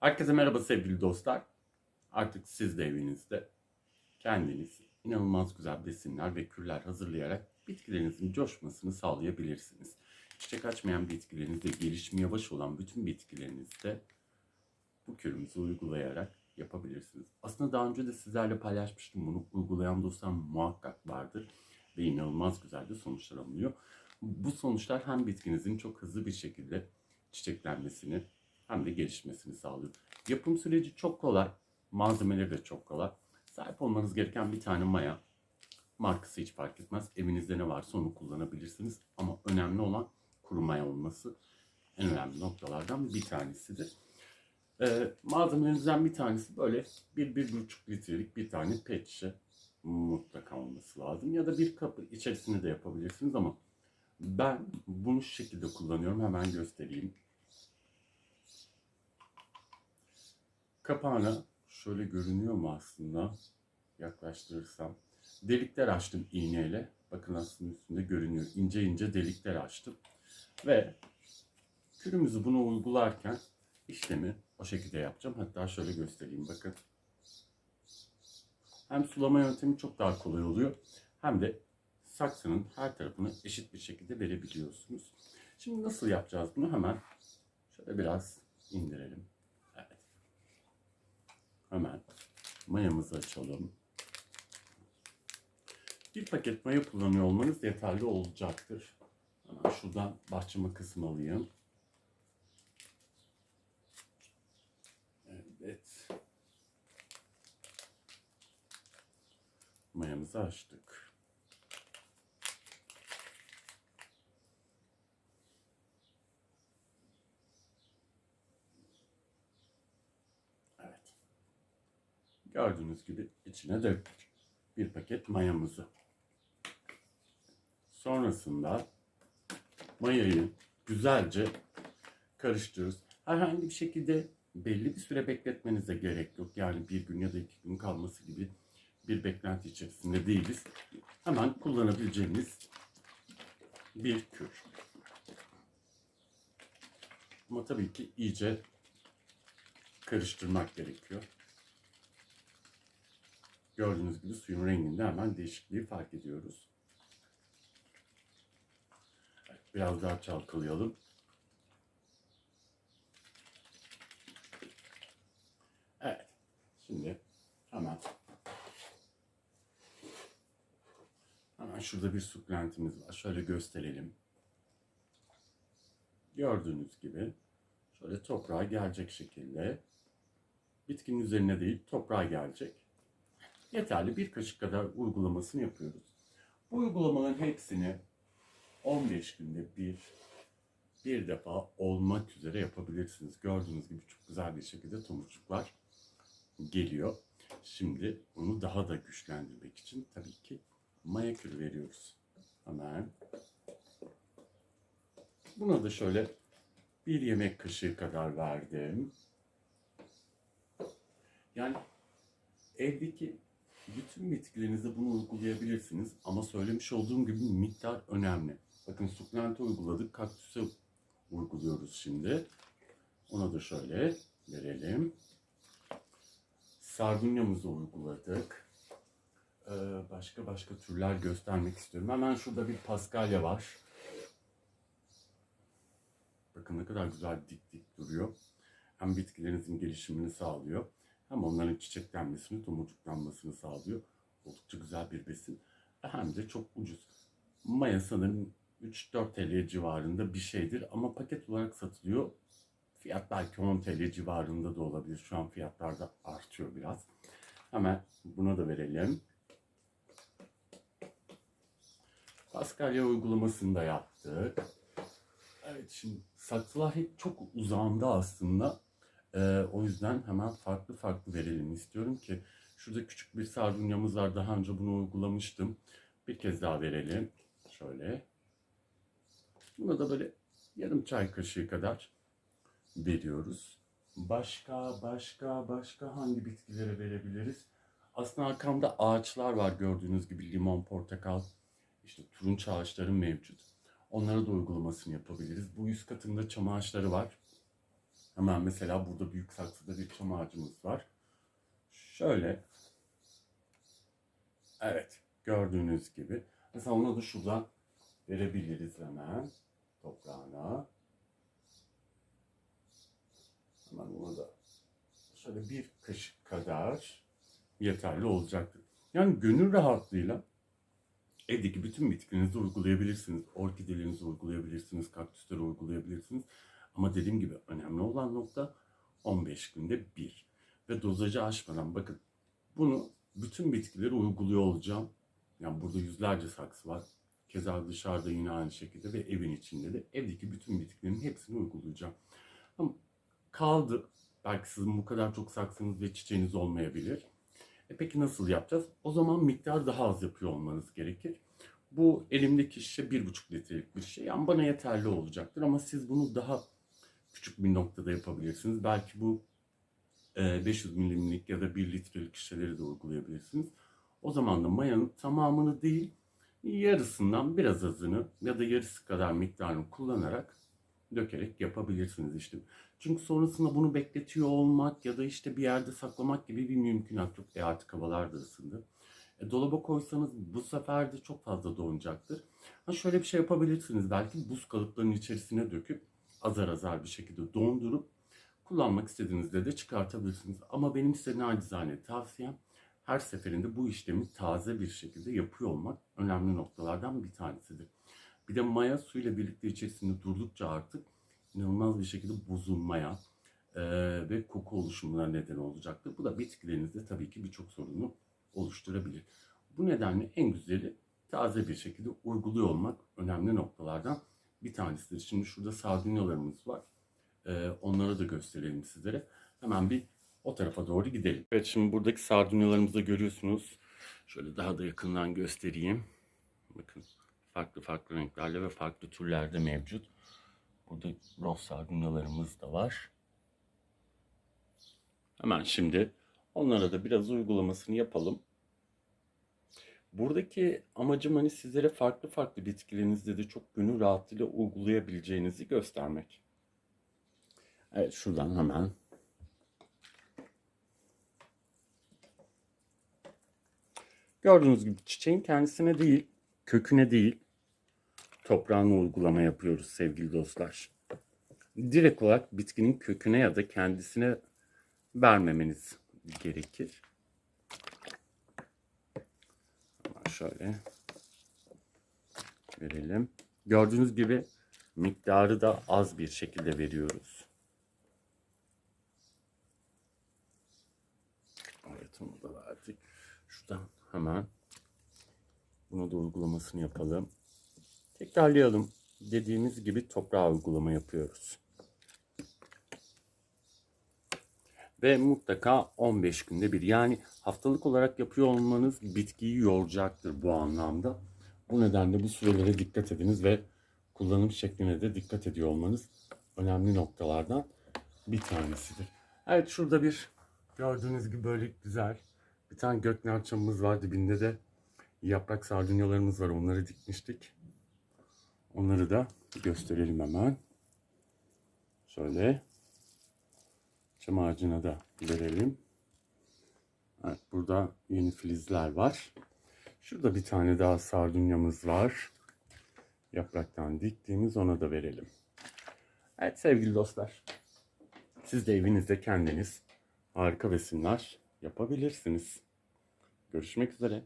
Herkese merhaba sevgili dostlar. Artık siz de evinizde kendiniz inanılmaz güzel besinler ve kürler hazırlayarak bitkilerinizin coşmasını sağlayabilirsiniz. Çiçek açmayan bitkilerinizde, gelişimi yavaş olan bütün bitkilerinizde bu kürümüzü uygulayarak yapabilirsiniz. Aslında daha önce de sizlerle paylaşmıştım bunu. Uygulayan dostlar muhakkak vardır ve inanılmaz güzel de sonuçlar alınıyor. Bu sonuçlar hem bitkinizin çok hızlı bir şekilde çiçeklenmesini hem de gelişmesini sağlıyor. Yapım süreci çok kolay. Malzemeleri de çok kolay. Sahip olmanız gereken bir tane maya. Markası hiç fark etmez. Evinizde ne varsa onu kullanabilirsiniz. Ama önemli olan kuru maya olması en önemli noktalardan bir tanesidir. Ee, malzemelerimizden bir tanesi böyle bir, bir buçuk litrelik bir tane pet şişe mutlaka olması lazım. Ya da bir kapı içerisinde de yapabilirsiniz ama ben bunu şu şekilde kullanıyorum. Hemen göstereyim. Kapağına şöyle görünüyor mu aslında? Yaklaştırırsam. Delikler açtım iğneyle. Bakın aslında üstünde görünüyor. İnce ince delikler açtım. Ve kürümüzü buna uygularken işlemi o şekilde yapacağım. Hatta şöyle göstereyim bakın. Hem sulama yöntemi çok daha kolay oluyor. Hem de saksının her tarafını eşit bir şekilde verebiliyorsunuz. Şimdi nasıl yapacağız bunu hemen şöyle biraz indirelim. Hemen mayamızı açalım. Bir paket maya kullanıyor olmanız yeterli olacaktır. Hemen şuradan bahçeme kısmı alayım. Evet. Mayamızı açtık. Evet. Gördüğünüz gibi içine döktük. Bir paket mayamızı. Sonrasında mayayı güzelce karıştırıyoruz. Herhangi bir şekilde belli bir süre bekletmenize gerek yok. Yani bir gün ya da iki gün kalması gibi bir beklenti içerisinde değiliz. Hemen kullanabileceğiniz bir kür. Ama tabii ki iyice karıştırmak gerekiyor. Gördüğünüz gibi suyun renginde hemen değişikliği fark ediyoruz. Biraz daha çalkalayalım. Evet. Şimdi hemen hemen şurada bir sukulentimiz var. Şöyle gösterelim. Gördüğünüz gibi şöyle toprağa gelecek şekilde bitkinin üzerine değil toprağa gelecek. Yeterli bir kaşık kadar uygulamasını yapıyoruz. Bu uygulamaların hepsini 15 günde bir bir defa olmak üzere yapabilirsiniz. Gördüğünüz gibi çok güzel bir şekilde tomurcuklar geliyor. Şimdi bunu daha da güçlendirmek için tabii ki maya kürü veriyoruz. Hemen. Buna da şöyle bir yemek kaşığı kadar verdim. Yani evdeki bütün bitkilerinizde bunu uygulayabilirsiniz. Ama söylemiş olduğum gibi miktar önemli. Bakın sukulente uyguladık. Kaktüse uyguluyoruz şimdi. Ona da şöyle verelim. Sardunyamızı uyguladık. Ee, başka başka türler göstermek istiyorum. Hemen şurada bir paskalya var. Bakın ne kadar güzel dik dik duruyor. Hem bitkilerinizin gelişimini sağlıyor. Hem onların çiçeklenmesini, tomurcuklanmasını sağlıyor. Oldukça güzel bir besin. Hem de çok ucuz. Maya sanırım 3-4 TL civarında bir şeydir ama paket olarak satılıyor. Fiyat belki 10 TL civarında da olabilir. Şu an fiyatlar da artıyor biraz. Hemen buna da verelim. Paskalya uygulamasını da yaptık. Evet şimdi saksılar hep çok uzağında aslında. Ee, o yüzden hemen farklı farklı verelim istiyorum ki şurada küçük bir sardunyamız var. Daha önce bunu uygulamıştım. Bir kez daha verelim. Şöyle. Buna da böyle yarım çay kaşığı kadar veriyoruz. Başka, başka, başka hangi bitkilere verebiliriz? Aslında arkamda ağaçlar var gördüğünüz gibi limon, portakal, işte turunç ağaçları mevcut. Onlara da uygulamasını yapabiliriz. Bu üst katında çam ağaçları var. Hemen mesela burada büyük saksıda bir çam ağacımız var. Şöyle. Evet. Gördüğünüz gibi. Mesela onu da şuradan verebiliriz hemen. Toprağına. Hemen ona da şöyle bir kaşık kadar yeterli olacaktır. Yani gönül rahatlığıyla evdeki bütün bitkilerinizi uygulayabilirsiniz. Orkidelerinizi uygulayabilirsiniz, kaktüsleri uygulayabilirsiniz. Ama dediğim gibi önemli olan nokta 15 günde bir. Ve dozajı aşmadan bakın bunu bütün bitkileri uyguluyor olacağım. Yani burada yüzlerce saksı var. Keza dışarıda yine aynı şekilde ve evin içinde de evdeki bütün bitkilerin hepsini uygulayacağım. Ama kaldı. Belki sizin bu kadar çok saksınız ve çiçeğiniz olmayabilir. E peki nasıl yapacağız? O zaman miktar daha az yapıyor olmanız gerekir. Bu elimdeki şişe 1,5 litrelik bir şey. Yani bana yeterli olacaktır ama siz bunu daha küçük bir noktada yapabilirsiniz. Belki bu e, 500 milimlik ya da 1 litrelik şişeleri de uygulayabilirsiniz. O zaman da mayanın tamamını değil yarısından biraz azını ya da yarısı kadar miktarını kullanarak dökerek yapabilirsiniz işte. Çünkü sonrasında bunu bekletiyor olmak ya da işte bir yerde saklamak gibi bir mümkünat yok. E artık havalar da ısındı. E, dolaba koysanız bu sefer de çok fazla donacaktır. Ha şöyle bir şey yapabilirsiniz belki buz kalıplarının içerisine döküp azar azar bir şekilde dondurup kullanmak istediğinizde de çıkartabilirsiniz. Ama benim size nacizane tavsiyem her seferinde bu işlemi taze bir şekilde yapıyor olmak önemli noktalardan bir tanesidir. Bir de maya suyla birlikte içerisinde durdukça artık inanılmaz bir şekilde bozulmaya e, ve koku oluşumuna neden olacaktır. Bu da bitkilerinizde tabii ki birçok sorunu oluşturabilir. Bu nedenle en güzeli taze bir şekilde uyguluyor olmak önemli noktalardan bir tanesidir. Şimdi şurada sardunyalarımız var. E, onları da gösterelim sizlere. Hemen bir o tarafa doğru gidelim. Evet şimdi buradaki sardunyalarımızı da görüyorsunuz. Şöyle daha da yakından göstereyim. Bakın farklı farklı renklerle ve farklı türlerde mevcut. Burada roz sardunyalarımız da var. Hemen şimdi onlara da biraz uygulamasını yapalım. Buradaki amacım hani sizlere farklı farklı bitkilerinizde de çok gönül rahatlığıyla uygulayabileceğinizi göstermek. Evet şuradan hemen Gördüğünüz gibi çiçeğin kendisine değil, köküne değil, toprağına uygulama yapıyoruz sevgili dostlar. Direkt olarak bitkinin köküne ya da kendisine vermemeniz gerekir. Hemen şöyle verelim. Gördüğünüz gibi miktarı da az bir şekilde veriyoruz. Evet onu da verdik. Şuradan hemen bunu da uygulamasını yapalım. Tekrarlayalım. Dediğimiz gibi toprağa uygulama yapıyoruz. Ve mutlaka 15 günde bir. Yani haftalık olarak yapıyor olmanız bitkiyi yoracaktır bu anlamda. Bu nedenle bu sürelere dikkat ediniz ve kullanım şekline de dikkat ediyor olmanız önemli noktalardan bir tanesidir. Evet şurada bir gördüğünüz gibi böyle güzel bir tane göknar çamımız var. Dibinde de yaprak sardunyalarımız var. Onları dikmiştik. Onları da gösterelim hemen. Şöyle. Çam ağacına da verelim. Evet, burada yeni filizler var. Şurada bir tane daha sardunyamız var. Yapraktan diktiğimiz ona da verelim. Evet sevgili dostlar. Siz de evinizde kendiniz harika besinler yapabilirsiniz. Görüşmek üzere.